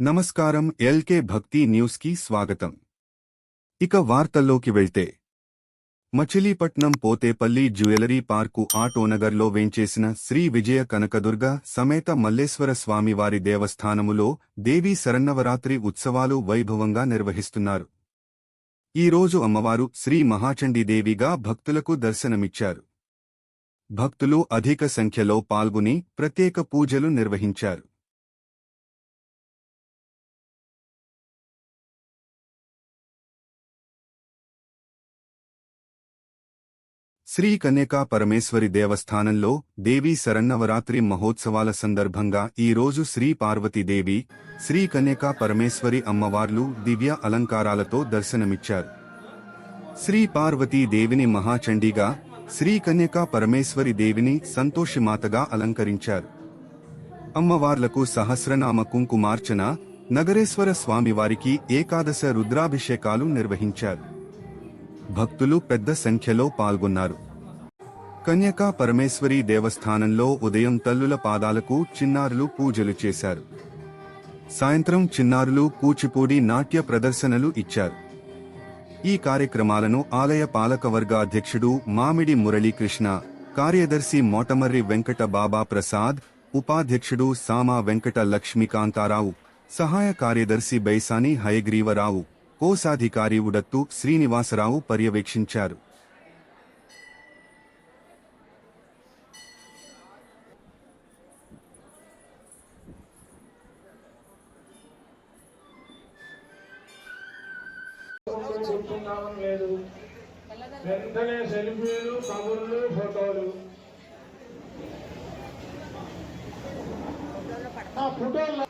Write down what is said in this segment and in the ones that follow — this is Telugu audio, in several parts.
నమస్కారం ఎల్కే భక్తి న్యూస్కి స్వాగతం. ఇక వార్తల్లోకి వెళ్తే మచిలీపట్నం పోతేపల్లి జ్యువెలరీ పార్కు ఆటోనగర్లో వేంచేసిన శ్రీ విజయ కనకదుర్గ సమేత మల్లేశ్వర స్వామివారి దేవస్థానములో దేవీ శరన్నవరాత్రి ఉత్సవాలు వైభవంగా నిర్వహిస్తున్నారు. ఈరోజు అమ్మవారు శ్రీ మహాచండీదేవిగా భక్తులకు దర్శనమిచ్చారు. భక్తులు అధిక సంఖ్యలో పాల్గొని ప్రత్యేక పూజలు నిర్వహించారు. శ్రీ కన్యకా పరమేశ్వరి దేవస్థానంలో దేవీ శరన్నవరాత్రి మహోత్సవాల సందర్భంగా ఈరోజు శ్రీ పార్వతీదేవి శ్రీ కన్యకా పరమేశ్వరి అమ్మవార్లు దివ్య అలంకారాలతో దర్శనమిచ్చారు. శ్రీ పార్వతీ దేవిని మహాచండీగా శ్రీ కన్యకా పరమేశ్వరి దేవిని సంతోషిమాతగా అలంకరించారు. అమ్మవార్లకు సహస్రనామ కుంకుమార్చన నగరేశ్వర స్వామివారికి ఏకాదశ రుద్రాభిషేకాలు నిర్వహించారు. భక్తులు పెద్ద సంఖ్యలో పాల్గొన్నారు. కన్యకా పరమేశ్వరి దేవస్థానంలో ఉదయం తల్లుల పాదాలకు చిన్నారులు పూజలు చేశారు. సాయంత్రం చిన్నారులు కూచిపూడి నాట్య ప్రదర్శనలు ఇచ్చారు. ఈ కార్యక్రమాలను ఆలయ పాలకవర్గ అధ్యక్షుడు మామిడి మురళీకృష్ణ కార్యదర్శి మోటమర్రి వెంకట బాబా ప్రసాద్ ఉపాధ్యక్షుడు సామా వెంకట లక్ష్మీకాంతారావు సహాయ కార్యదర్శి బైసాని హయగ్రీవరావు. కోశాధికారి ఉడత్తు శ్రీనివాసరావు పర్యవేక్షించారు. చెప్తున్నామని లేదు వెంటనే సెల్ఫీలు కబుర్లు ఫోటోలు. ఆ ఫోటోలు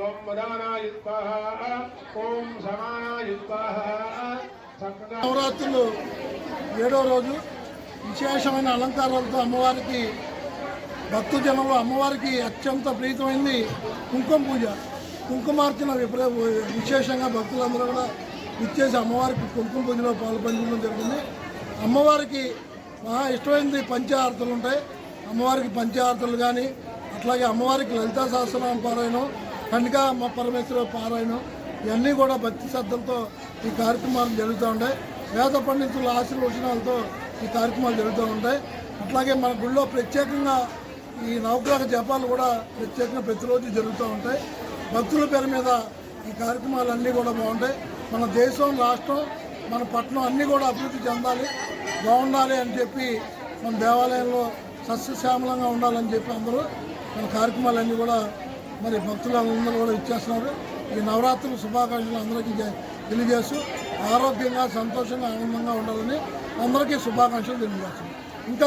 ఓం వదానాయ నవరాత్రులు ఏడో రోజు విశేషమైన అలంకారాలతో అమ్మవారికి భక్తజనంలో అమ్మవారికి అత్యంత ప్రీతమైంది కుంకుమ పూజ. కుంకుమార్చన విపరీ విశేషంగా భక్తులందరూ కూడా ఇచ్చేసి అమ్మవారికి కుంకుమ పూజలో పాల్పంచడం జరిగింది. అమ్మవారికి మహా ఇష్టమైనది పంచహారతులు ఉంటాయి. అమ్మవారికి పంచహారతులు కానీ అట్లాగే అమ్మవారికి లలితా సహస్రనామ పారాయణం కనికా అమ్మ పరమేశ్వర పారాయణం ఇవన్నీ కూడా భక్తి శ్రద్ధలతో ఈ కార్యక్రమాలు జరుగుతూ ఉంటాయి. వేద పండితుల ఆశీర్వచనాలతో ఈ కార్యక్రమాలు జరుగుతూ ఉంటాయి. అట్లాగే మన గుళ్ళో ప్రత్యేకంగా ఈ నవగ్రహ జపాలు కూడా ప్రత్యేకంగా ప్రతిరోజు జరుగుతూ ఉంటాయి. భక్తుల పేరు మీద ఈ కార్యక్రమాలన్నీ కూడా బాగుంటాయి. మన దేశం రాష్ట్రం మన పట్టణం అన్నీ కూడా అభివృద్ధి చెందాలి బాగుండాలి అని చెప్పి మన దేవాలయంలో సస్యశ్యామలంగా ఉండాలని చెప్పి అందరూ మన కార్యక్రమాలన్నీ కూడా మరి భక్తులందరూ కూడా ఇచ్చేస్తున్నారు. ఈ నవరాత్రుల శుభాకాంక్షలు అందరికీ తెలియజేస్తూ ఆరోగ్యంగా సంతోషంగా ఆనందంగా ఉండాలని అందరికీ శుభాకాంక్షలు తెలియజేస్తున్నాం. ఇంకా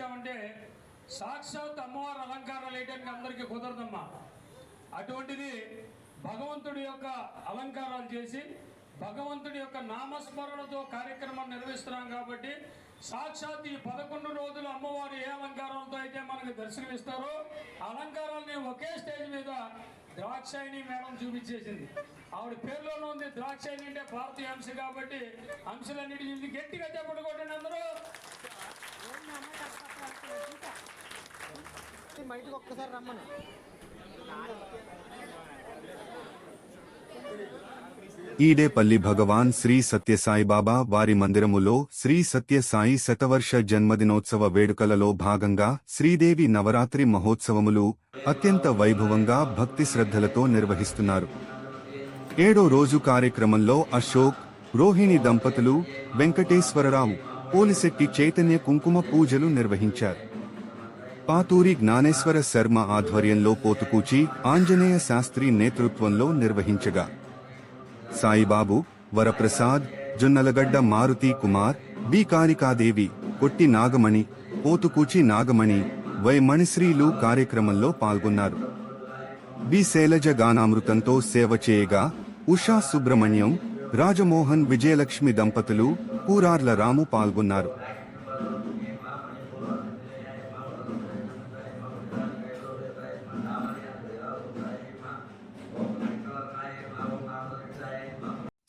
చేశామంటే సాక్షాత్ అమ్మవారి అలంకారాలు వేయడానికి అందరికీ కుదరదమ్మా. అటువంటిది భగవంతుడి యొక్క అలంకారాలు చేసి భగవంతుడి యొక్క నామస్మరణతో కార్యక్రమం నిర్వహిస్తున్నాం కాబట్టి సాక్షాత్ ఈ పదకొండు రోజులు అమ్మవారు ఏ అలంకారాలతో అయితే మనకు దర్శనమిస్తారో ఆ అలంకారాలని ఒకే స్టేజ్ మీద ద్రాక్షాయిని మేడం చూపించేసింది. ఆవిడ పేరులోనే ఉంది ద్రాక్షాయిని అంటే భారతీయ అంశ కాబట్టి అంశాలన్నిటి గట్టిగా చెప్పండి కొట్టండి అందరూ బయటకు ఒక్కసారి రమ్మను. ఈడేపల్లి భగవాన్ శ్రీ సత్యసాయిబాబా వారి మందిరములో శ్రీ సత్యసాయి శతవర్ష జన్మదినోత్సవ వేడుకలలో భాగంగా శ్రీదేవి నవరాత్రి మహోత్సవములు అత్యంత వైభవంగా భక్తి శ్రద్ధలతో నిర్వహిస్తున్నారు. ఏడో రోజు కార్యక్రమంలో అశోక్ రోహిణి దంపతులు వెంకటేశ్వరరావు పోలిశెట్టి చైతన్య కుంకుమ పూజలు నిర్వహించారు. పాతూరి జ్ఞానేశ్వర శర్మ ఆధ్వర్యంలో పోతుకూచి ఆంజనేయ శాస్త్రి నేతృత్వంలో నిర్వహించగా. సాయిబాబు వరప్రసాద్ జొన్నలగడ్డ మారుతి కుమార్ బి కారికాదేవి కొట్టి నాగమణి పోతుకూచి నాగమణి వై మణిశ్రీలు కార్యక్రమంలో పాల్గొన్నారు. బి శైలజ గానామృతంతో సేవ చేయగా ఉషా సుబ్రహ్మణ్యం రాజమోహన్ విజయలక్ష్మి దంపతులు కూరార్ల రాము పాల్గొన్నారు.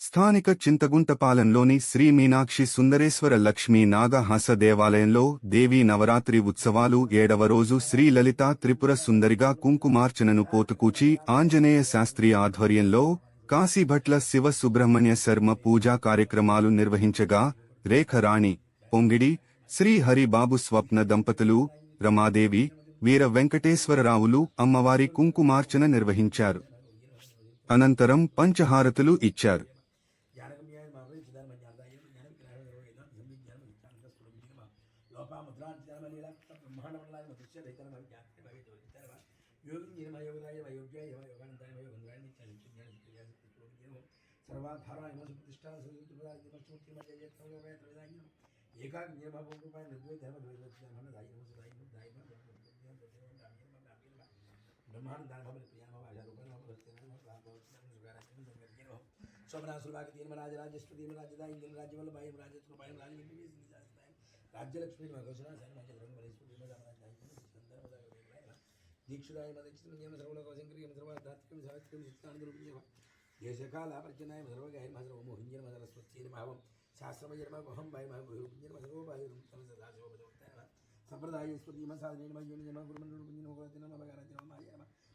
స్థానిక చింతగుంటపాలెంలోని శ్రీ మీనాక్షి సుందరేశ్వర లక్ష్మీ నాగహాస దేవాలయంలో దేవీ నవరాత్రి ఉత్సవాలు ఏడవ రోజు శ్రీ లలిత త్రిపుర సుందరిగా కుంకుమార్చనను పోతుకూచి ఆంజనేయ శాస్త్రి ఆధ్వర్యంలో కాశీభట్ల శివ సుబ్రహ్మణ్య శర్మ పూజా కార్యక్రమాలు నిర్వహించగా రేఖరాణి పొంగిడి శ్రీ హరిబాబు స్వప్న దంపతులు రమాదేవి వీర వెంకటేశ్వరరావులు అమ్మవారి కుంకుమార్చన నిర్వహించారు. అనంతరం పంచహారతులు ఇచ్చారు. రాజ్యలక్ష్మి దీక్షురాయ మదక్షిణ సర్వలోకశంకరీ సర్వాధాత్రికం సావిత్రికం చిత్తానందరూపిణ్యమ దేశకాల పరిచనాయ సర్వగాయ మధుర మోహింజన దేశకాల మహవం మధురవగాయ భయ మోహింజన మధుర సంప్రదాయ భావం సాధన మయోనిజమ గురుమన్మ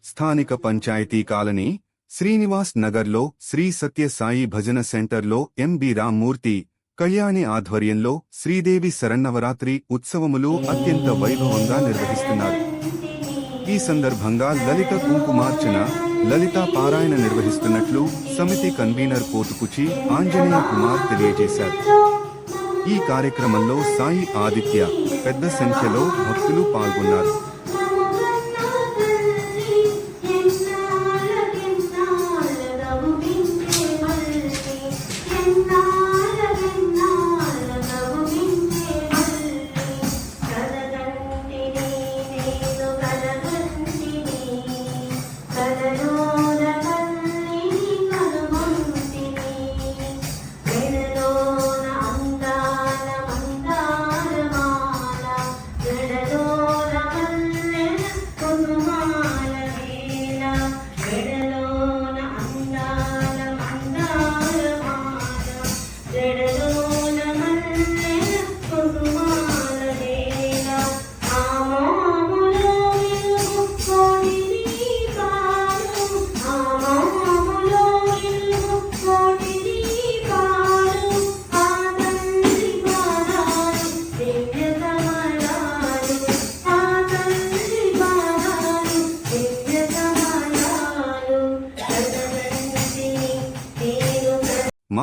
స్థానిక పంచాయతీ కాలనీ శ్రీనివాస్ నగర్లో శ్రీ సత్య సాయి భజన సెంటర్లో ఎంబి రామ్మూర్తి కళ్యాణి ఆధ్వర్యంలో శ్రీదేవి శరన్నవరాత్రి ఉత్సవములు అత్యంత వైభవంగా నిర్వహిస్తున్నారు. ఈ సందర్భంగా లలిత కుంకుమార్చన లలిత పారాయణ నిర్వహిస్తున్నట్లు సమితి కన్వీనర్ కోతుకుచి ఆంజనేయ కుమార్ తెలియజేశారు. ఈ కార్యక్రమంలో సాయి ఆదిత్య పెద్ద సంఖ్యలో భక్తులు పాల్గొన్నారు.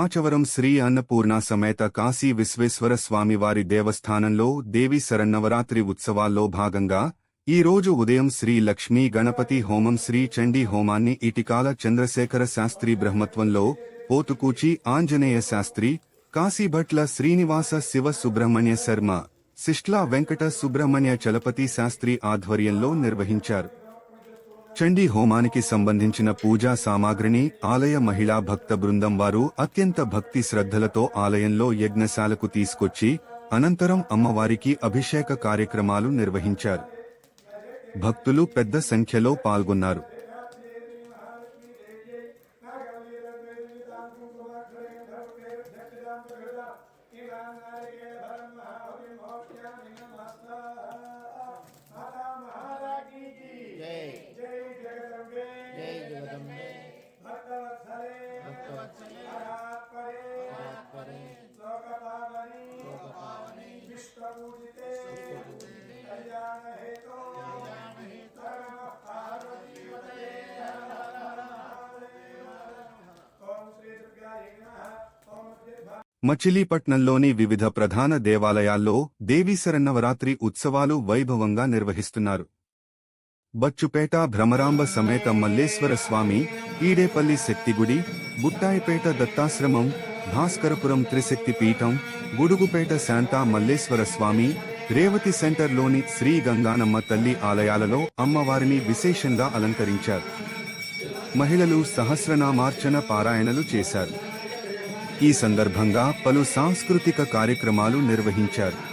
మాచవరం శ్రీ అన్నపూర్ణ సమేత కాశీ విశ్వేశ్వర స్వామివారి దేవస్థానంలో దేవి శరన్నవరాత్రి ఉత్సవాల్లో భాగంగా ఈ రోజు ఉదయం శ్రీ లక్ష్మీ గణపతి హోమం శ్రీ చండీ హోమాన్ని ఇటికాల చంద్రశేఖర శాస్త్రి బ్రహ్మత్వంలో పోతుకూచి ఆంజనేయ శాస్త్రి కాశీభట్ల శ్రీనివాస శివ సుబ్రహ్మణ్య శర్మ సిష్ట్లా వెంకట సుబ్రహ్మణ్య చలపతి శాస్త్రి ఆధ్వర్యంలో నిర్వహించారు. చండీ హోమానికి సంబంధించిన పూజా సామాగ్రిని ఆలయ మహిళా భక్త బృందం వారు అత్యంత భక్తి శ్రద్ధలతో ఆలయంలో యజ్ఞశాలకు తీసుకొచ్చి అనంతరం అమ్మవారికి అభిషేక కార్యక్రమాలు నిర్వహించారు. భక్తులు పెద్ద సంఖ్యలో పాల్గొన్నారు. మచిలీపట్నంలోని వివిధ ప్రధాన దేవాలయాల్లో దేవీశరన్నవరాత్రి ఉత్సవాలు వైభవంగా నిర్వహిస్తున్నారు. బచ్చుపేట భ్రమరాంబ సమేత మల్లేశ్వర స్వామి ఈడేపల్లి శక్తిగుడి బుట్టాయిపేట దత్తాశ్రమం భాస్కరపురం త్రిశక్తి పీఠం గుడుగుపేట శాంతా మల్లేశ్వర స్వామి రేవతి సెంటర్లోని శ్రీ గంగానమ్మ తల్లి ఆలయాలలో అమ్మవారిని విశేషంగా అలంకరించారు. మహిళలు సహస్రనామార్చన పారాయణలు చేశారు. ఈ సందర్భంగా పలు సాంస్కృతిక కార్యక్రమాలు నిర్వహించారు.